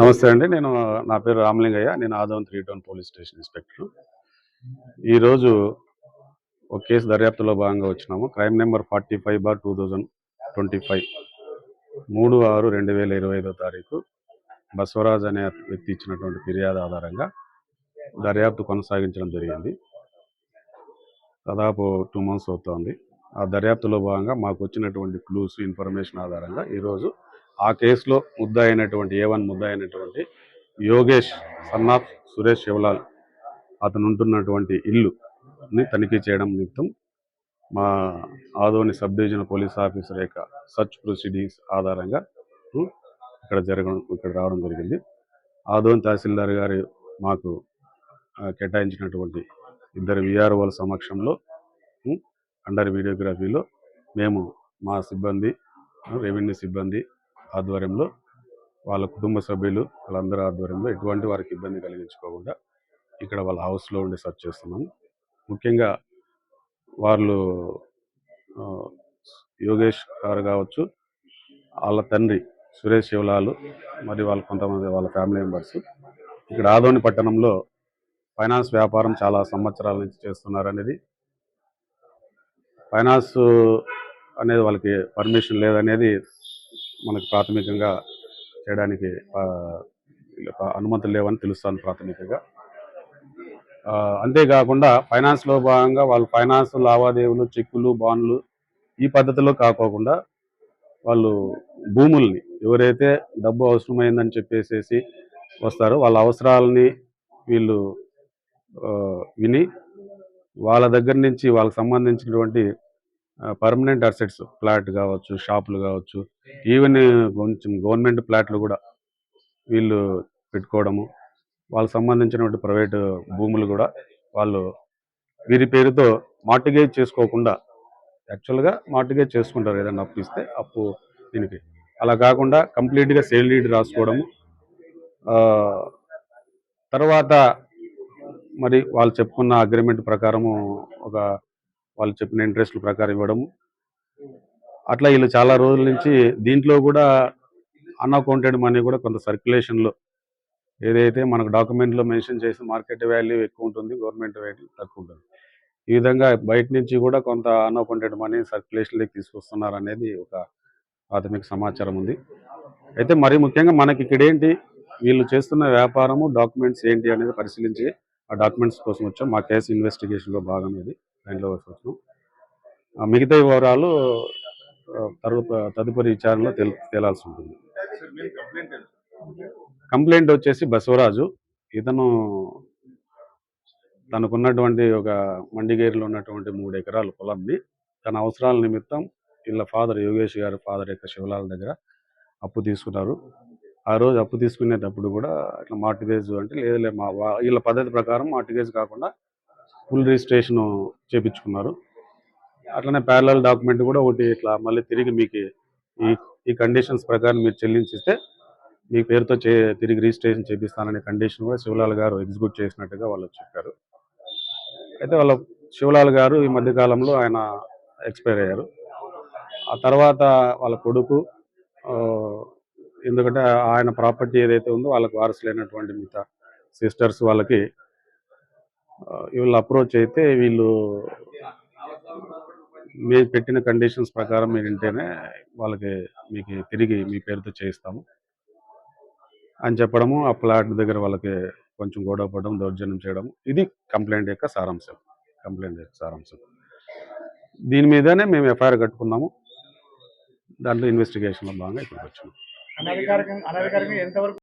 నమస్తే అండి. నేను నా పేరు రామలింగయ్య. నేను ఆదవం three town police station inspector. ఈరోజు ఒక కేసు దర్యాప్తులో భాగంగా వచ్చినాము. Crime number forty five bar two thousand twenty five. మూడు ఆరు రెండు వేల ఇరవై ఐదో తారీఖు బసవరాజ్ అనే వ్యక్తి ఇచ్చినటువంటి ఫిర్యాదు ఆధారంగా దర్యాప్తు కొనసాగించడం జరిగింది. దాదాపు టూ మంత్స్ అవుతోంది. ఆ దర్యాప్తులో భాగంగా మాకు వచ్చినటువంటి క్లూస్ ఇన్ఫర్మేషన్ ఆధారంగా ఈరోజు ఆ కేసులో ముద్ద అయినటువంటి ఏ వన్ ముద్ద అయినటువంటి యోగేష్ సన్నాఫ్ సురేష్ శివలాల్ అతను ఉంటున్నటువంటి ఇల్లుని తనిఖీ చేయడం నిమిత్తం మా Adoni sub division police officer యొక్క సర్చ్ ప్రొసీడింగ్స్ ఆధారంగా ఇక్కడ జరగడం ఇక్కడ రావడం జరిగింది. ఆదోని తహసీల్దార్ గారు మాకు కేటాయించినటువంటి ఇద్దరు విఆర్ఓల సమక్షంలో అండర్ వీడియోగ్రఫీలో మేము మా సిబ్బంది రెవెన్యూ సిబ్బంది ఆధ్వర్యంలో వాళ్ళ కుటుంబ సభ్యులు వాళ్ళందరి ఆధ్వర్యంలో ఎటువంటి వారికి ఇబ్బంది కలిగించుకోకుండా ఇక్కడ వాళ్ళ హౌస్లో ఉండి సర్చ్ చేస్తున్నాము ముఖ్యంగా వాళ్ళు యోగేష్ గారు కావచ్చు వాళ్ళ తండ్రి సురేష్ శివలాలు మరి వాళ్ళ కొంతమంది వాళ్ళ ఫ్యామిలీ మెంబర్స్. ఇక్కడ ఆదోని పట్టణంలో ఫైనాన్స్ వ్యాపారం చాలా సంవత్సరాల నుంచి చేస్తున్నారు అనేది ఫైనాన్స్ అనేది వాళ్ళకి పర్మిషన్ లేదనేది మనకు ప్రాథమికంగా చేయడానికి అనుమతులు లేవని తెలుస్తాను ప్రాథమికంగా. అంతేకాకుండా ఫైనాన్స్లో భాగంగా వాళ్ళు ఫైనాన్స్ లావాదేవీలు చెక్కులు బాండ్లు ఈ పద్ధతిలో కాకోకుండా వాళ్ళు భూముల్ని ఎవరైతే డబ్బు అవసరమైందని చెప్పేసేసి వస్తారో వాళ్ళ అవసరాలని వీళ్ళు విని వాళ్ళ దగ్గర నుంచి వాళ్ళకి సంబంధించినటువంటి పర్మనెంట్ అసెట్స్ ఫ్లాట్ కావచ్చు షాపులు కావచ్చు ఈవెన్ కొంచెం గవర్నమెంట్ ఫ్లాట్లు కూడా వీళ్ళు పెట్టుకోవడము వాళ్ళకి సంబంధించినటువంటి ప్రైవేటు భూములు కూడా వాళ్ళు వీరి పేరుతో మార్టిగేజ్ చేసుకోకుండా యాక్చువల్గా మార్టిగేజ్ చేసుకుంటారు ఏదైనా అప్పు ఇస్తే అప్పు దీనికి. అలా కాకుండా కంప్లీట్గా సేల్ డీడ్ రాసుకోవడము తర్వాత మరి వాళ్ళు చెప్పుకున్న అగ్రిమెంట్ ప్రకారము ఒక వాళ్ళు చెప్పిన ఇంట్రెస్ట్ ప్రకారం ఇవ్వడము. అట్లా వీళ్ళు చాలా రోజుల నుంచి దీంట్లో కూడా అన్అకౌంటెడ్ మనీ కూడా కొంత సర్క్యులేషన్లో ఏదైతే మనకు డాక్యుమెంట్లో మెన్షన్ చేసి మార్కెట్ వాల్యూ ఎక్కువ ఉంటుంది గవర్నమెంట్ వాల్యూ తక్కువ ఉంటుంది. ఈ విధంగా బయట నుంచి కూడా కొంత అన్అకౌంటెడ్ మనీ సర్క్యులేషన్లోకి తీసుకొస్తున్నారు అనేది ఒక ప్రాథమిక సమాచారం ఉంది. అయితే మరీ ముఖ్యంగా మనకి ఇక్కడ ఏంటి వీళ్ళు చేస్తున్న వ్యాపారము డాక్యుమెంట్స్ ఏంటి అనేది పరిశీలించి ఆ డాక్యుమెంట్స్ కోసం వచ్చాం. మా కేసు ఇన్వెస్టిగేషన్లో భాగం ఇది. దాంట్లో వచ్చాం మిగతా వివరాలు తరువాత తదుపరి విచారణలో తెల్ తేలాల్సి ఉంటుంది. కంప్లైంట్ వచ్చేసి బసవరాజు. ఇతను తనకున్నటువంటి ఒక మండిగేరిలో ఉన్నటువంటి మూడు ఎకరాల పొలంని తన అవసరాల నిమిత్తం వీళ్ళ ఫాదర్ యోగేష్ గారు ఫాదర్ యొక్క శివలాల దగ్గర అప్పు తీసుకున్నారు. ఆ రోజు అప్పు తీసుకునేటప్పుడు కూడా ఇట్లా మార్టిగేజ్ అంటే లేదులే మా వీళ్ళ పద్ధతి ప్రకారం మార్టిగేజ్ కాకుండా ఫుల్ రిజిస్ట్రేషన్ చేపించుకున్నారు. అట్లనే ప్యారలల్ డాక్యుమెంట్ కూడా ఒకటి ఇట్లా మళ్ళీ తిరిగి మీకు ఈ ఈ కండిషన్స్ ప్రకారం మీరు చెల్లించిస్తే మీ పేరుతో చే తిరిగి రిజిస్ట్రేషన్ చేపిస్తాననే కండిషన్ కూడా శివలాల్ గారు ఎగ్జిక్యూట్ చేసినట్టుగా వాళ్ళు చెప్పారు. అయితే వాళ్ళ శివలాల్ గారు ఈ మధ్యకాలంలో ఆయన ఎక్స్పైర్ అయ్యారు. ఆ తర్వాత వాళ్ళ కొడుకు ఎందుకంటే ఆయన ప్రాపర్టీ ఏదైతే ఉందో వాళ్ళకి వారసులైనటువంటి మిగతా సిస్టర్స్ వాళ్ళకి వీళ్ళు అప్రోచ్ అయితే వీళ్ళు మీరు పెట్టిన కండిషన్స్ ప్రకారం మీరు వింటేనే వాళ్ళకి మీకు తిరిగి మీ పేరుతో చేయిస్తాము. అని చెప్పడము ఆ ప్లాట్ దగ్గర వాళ్ళకి కొంచెం గొడవ పడడం దౌర్జన్యం చేయడం ఇది కంప్లైంట్ యొక్క సారాంశం. కంప్లైంట్ యొక్క సారాంశం. దీని మీదనే మేము ఎఫ్ఐఆర్ కట్టుకున్నాము. దాంట్లో ఇన్వెస్టిగేషన్లో భాగంగా ఇక్కడికి వచ్చాము. ఎంతవరకు